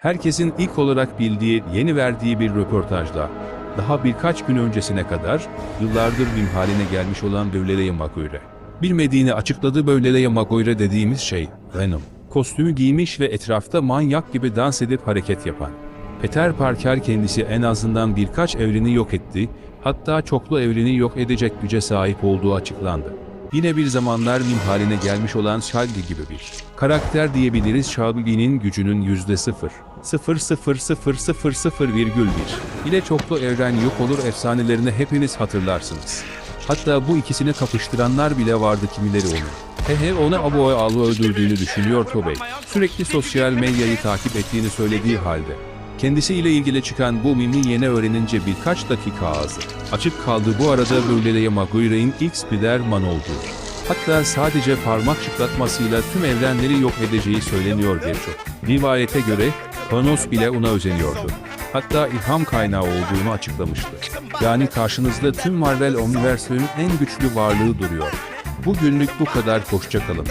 Herkesin ilk olarak bildiği, yeni verdiği bir röportajda, daha birkaç gün öncesine kadar yıllardır mim haline gelmiş olan Dövleleye Maguire. Bilmediğini açıkladı Dövleleye Maguire dediğimiz şey, Venom. Kostümü giymiş ve etrafta manyak gibi dans edip hareket yapan. Peter Parker kendisi en azından birkaç evreni yok etti, hatta çoklu evreni yok edecek güce sahip olduğu açıklandı. Yine bir zamanlar mim haline gelmiş olan Shaggy gibi bir karakter diyebiliriz Shaggy'nin gücünün yüzde sıfır. 0.00000,1 ile çoklu evren yok olur efsanelerini hepiniz hatırlarsınız. Hatta bu ikisini kapıştıranlar bile vardı kimileri onu. Hehe onu Abu Alu öldürdüğünü düşünüyor Tobey. Sürekli sosyal medyayı takip ettiğini söylediği halde. Kendisiyle ilgili çıkan bu mimi yeni öğrenince birkaç dakika ağzı. Açık kaldı bu arada Bölgeleye Maguire'in ilk Spider-Man olduğu. Hatta sadece parmak çıtlatmasıyla tüm evrenleri yok edeceği söyleniyor birçok. Rivayete göre Thanos bile ona özeniyordu. Hatta ilham kaynağı olduğunu açıklamıştı. Yani karşınızda tüm Marvel Omniverse'ün en güçlü varlığı duruyor. Bugünlük bu kadar hoşçakalın.